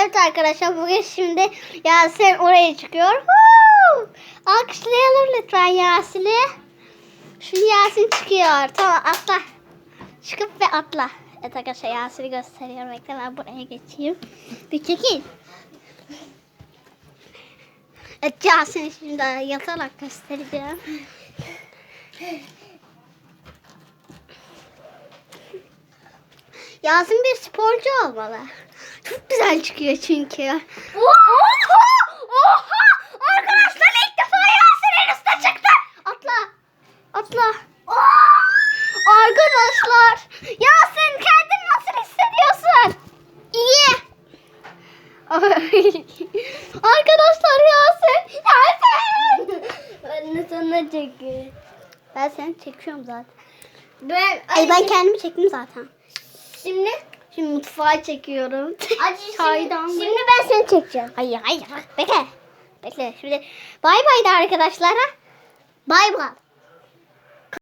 Evet arkadaşlar bugün şimdi Yasin oraya çıkıyor. Woo! Alkışlayalım lütfen Yasin'i. Şimdi Yasin çıkıyor. Tamam atla. Çıkıp ve atla. Evet arkadaşlar Yasin'i gösteriyorum. Bekle ben buraya geçeyim. Bir çekil. Evet Yasin'i şimdi yatarak göstereceğim. Yasin bir sporcu olmalı. Çok güzel çıkıyor çünkü. Oha! Oha! Arkadaşlar ilk defa Yasin en üstte çıktı. Atla. Atla. Arkadaşlar. Yasin kendini nasıl hissediyorsun? İyi. Arkadaşlar Yasin. Yasin. Ben de sana çekiyorum. Ben seni çekiyorum zaten. Ben, Ay ben kendimi çektim zaten. Şimdi, Şimdi mutfağa çekiyorum. Acı Çaydan şimdi, şimdi ben seni çekeceğim. Hayır hayır bekle. Bekle şimdi bay bay da arkadaşlara. Bay bay.